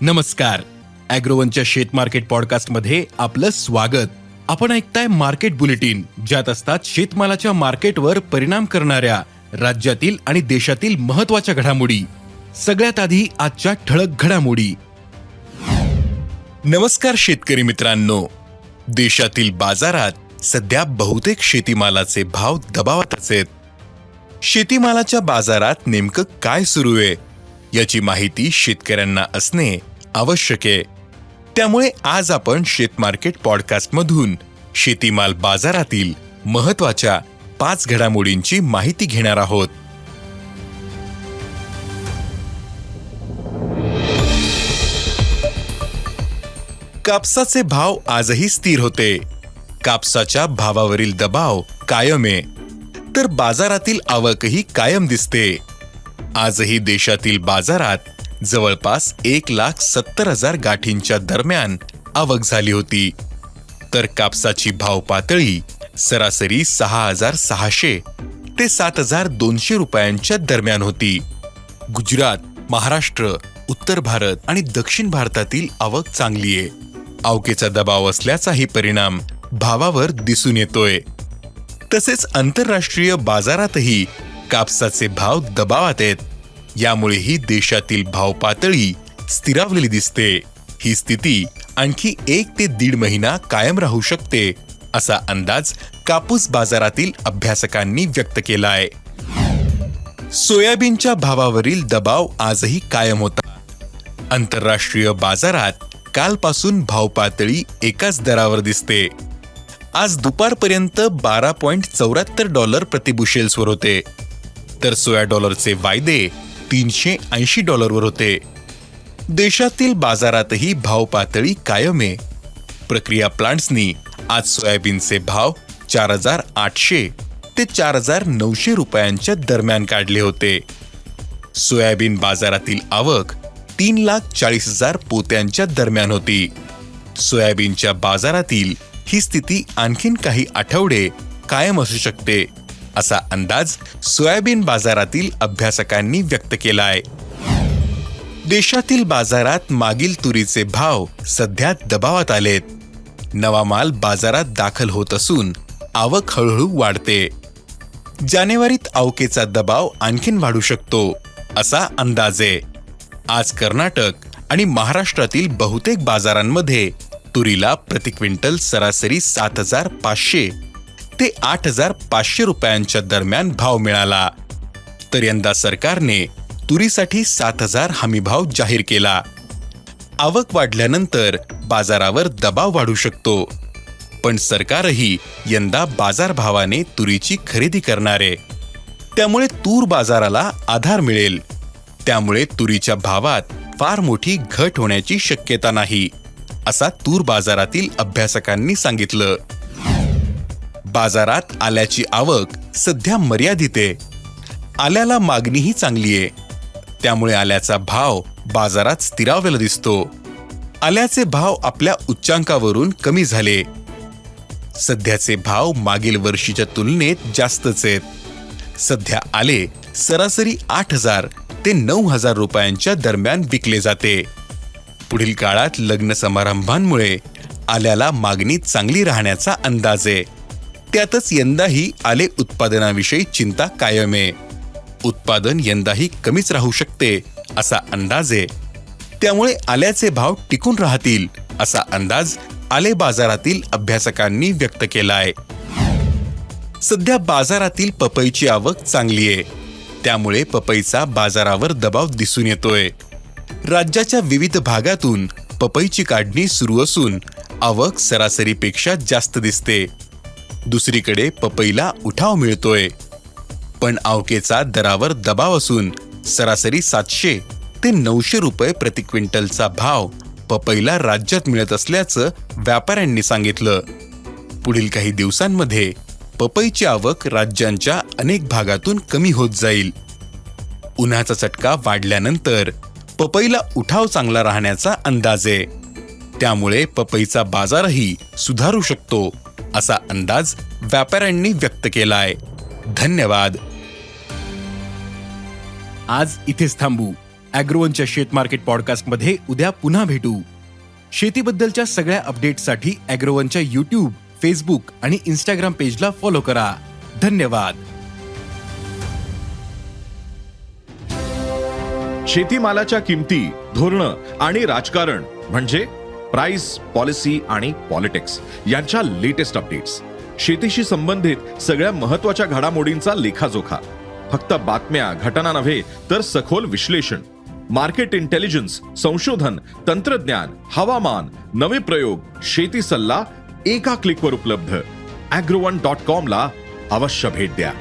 नमस्कार. अॅग्रोवनच्या शेत मार्केट पॉडकास्टमध्ये आपलं स्वागत. आपण ऐकताय मार्केट बुलेटिन ज्यात असतात शेतमालाच्या मार्केटवर परिणाम करणाऱ्या राज्यातील आणि देशातील महत्त्वाच्या घडामोडी. सगळ्यात आधी आजच्या ठळक घडामोडी. नमस्कार शेतकरी मित्रांनो. देशातील बाजारात सध्या बहुतेक शेतीमालाचे भाव दबावातच आहेत. शेतीमालाच्या बाजारात नेमकं काय सुरू आहे याची माहिती शेतकऱ्यांना असणे आवश्यक आहे. त्यामुळे आज आपण शेतमार्केट पॉडकास्टमधून शेतीमाल बाजारातील महत्त्वाच्या पाच घडामोडींची माहिती घेणार आहोत. कापसाचे भाव आजही स्थिर होते. कापसाच्या भावावरील दबाव कायम आहे. तर बाजारातील आवकही कायम दिसते. आजही देशातील बाजारात जवळपास एक लाख सत्तर हजार गाठींच्या दरम्यान आवक झाली होती. तर कापसाची भाव पातळी सरासरी सहा हजार सहाशे ते सात हजार दोनशे रुपयांच्या दरम्यान होती. गुजरात महाराष्ट्र उत्तर भारत आणि दक्षिण भारतातील आवक चांगली आहे. आवकेचा दबाव असल्याचाही परिणाम भावावर दिसून येतोय. तसेच आंतरराष्ट्रीय बाजारातही कापसाचे भाव दबावात आहेत. यामुळेही देशातील भाव पातळी स्थिरावलेली दिसते. ही स्थिती आणखी एक ते दीड महिना कायम राहू शकते असा अंदाज कापूस बाजारातील अभ्यासकांनी व्यक्त केला आहे सोयाबीनच्या भावावरील दबाव आजही कायम होता. आंतरराष्ट्रीय बाजारात कालपासून भाव पातळी एकाच दरावर दिसते. आज दुपारपर्यंत बारा पॉइंट चौऱ्याहत्तर डॉलर प्रतिबुशेल्सवर होते. तर सोया डॉलरचे वायदे तीनशे ऐंशी डॉलरवर होते. देशातील बाजारातही भाव पातळी कायम आहे. प्रक्रिया प्लांट्सनी आज सोयाबीनचे भाव चार हजार आठशे ते चार हजार नऊशे रुपयांच्या दरम्यान काढले होते. सोयाबीन बाजारातील आवक तीन लाख चाळीस हजार पोत्यांच्या दरम्यान होती. सोयाबीनच्या बाजारातील ही स्थिती आणखीन काही आठवडे कायम असू शकते. असा अंदाज सोयाबीन बाजारातील अभ्यासकांनी व्यक्त केला आहे देशातील बाजारात मागील तुरीचे भाव सध्या दबावात आलेत. नवा माल बाजारात दाखल होत असून आवक हळूहळू वाढते. जानेवारीत आवकेचा दबाव आणखीन वाढू शकतो असा अंदाज आहे. आज कर्नाटक आणि महाराष्ट्रातील बहुतेक बाजारांमध्ये तुरीला प्रति क्विंटल सरासरी सात हजार पाचशे ते आठ हजार पाचशे रुपयांच्या दरम्यान भाव मिळाला. तर यंदा सरकारने तुरीसाठी सात हजार हमी भाव जाहीर केला. आवक वाढल्यानंतर बाजारावर दबाव वाढू शकतो. पण सरकारही यंदा बाजारभावाने तुरीची खरेदी करणार. आहे त्यामुळे तूर बाजाराला आधार मिळेल. त्यामुळे तुरीच्या भावात फार मोठी घट होण्याची शक्यता नाही असा तूर बाजारातील अभ्यासकांनी सांगितलं. बाजारात आल्याची आवक सध्या मर्यादित आहे. आल्याला मागणीही चांगली आहे. त्यामुळे आल्याचा भाव बाजारात स्थिरावलेला दिसतो. आल्याचे भाव आपल्या उच्चांकावरून कमी झाले. सध्याचे भाव मागील वर्षीच्या तुलनेत जास्तच आहेत. सध्या आले सरासरी आठ हजार ते नऊ हजार रुपयांच्या दरम्यान विकले जाते. पुढील काळात लग्न समारंभांमुळे आल्याला मागणी चांगली राहण्याचा अंदाज आहे. त्यातच यंदाही आले उत्पादनाविषयी चिंता कायम. आहे उत्पादन यंदाही कमीच राहू शकते असा अंदाज. आहे त्यामुळे आल्याचे भाव टिकून राहतील असा अंदाज आले बाजारातील अभ्यासकांनी व्यक्त केला आहे सध्या बाजारातील पपईची आवक चांगली आहे. त्यामुळे पपईचा बाजारावर दबाव दिसून येतोय. राज्याच्या विविध भागातून पपईची काढणी सुरू असून आवक सरासरीपेक्षा जास्त दिसते. दुसरीकडे पपईला उठाव मिळतोय. पण आवकेचा दरावर दबाव असून सरासरी सातशे ते नऊशे रुपये प्रति क्विंटलचा भाव पपईला राज्यात मिळत असल्याचं व्यापाऱ्यांनी सांगितलं. पुढील काही दिवसांमध्ये पपईची आवक राज्यांच्या अनेक भागातून कमी होत जाईल. उन्हाचा चटका वाढल्यानंतर पपईला उठाव चांगला राहण्याचा अंदाज आहे. त्यामुळे पपईचा बाजारही सुधारू शकतो. असा अंदाज व्यापाऱ्यांनी व्यक्त केलाय. धन्यवाद. आज इथेच थांबू. अॅग्रोवनच्या शेत मार्केट पॉडकास्टमध्ये उद्या पुन्हा भेटू. शेतीबद्दलच्या सगळ्या अपडेट्ससाठी अॅग्रोवनच्या युट्यूब फेसबुक आणि इन्स्टाग्राम पेजला फॉलो करा. धन्यवाद. शेतीमालाच्या किमती धोरणं आणि राजकारण म्हणजे प्राइस पॉलिसी आणि पॉलिटिक्स यांच्या लेटेस्ट अपडेट्स शेतीशी संबंधित सगळ्या महत्त्वाच्या घडामोडींचा लेखाजोखा. फक्त बातम्या घटना नव्हे तर सखोल विश्लेषण. मार्केट इंटेलिजन्स संशोधन तंत्रज्ञान हवामान नवे प्रयोग शेती सल्ला एका क्लिकवर उपलब्ध. अॅग्रोवन डॉट कॉमला अवश्य भेट द्या.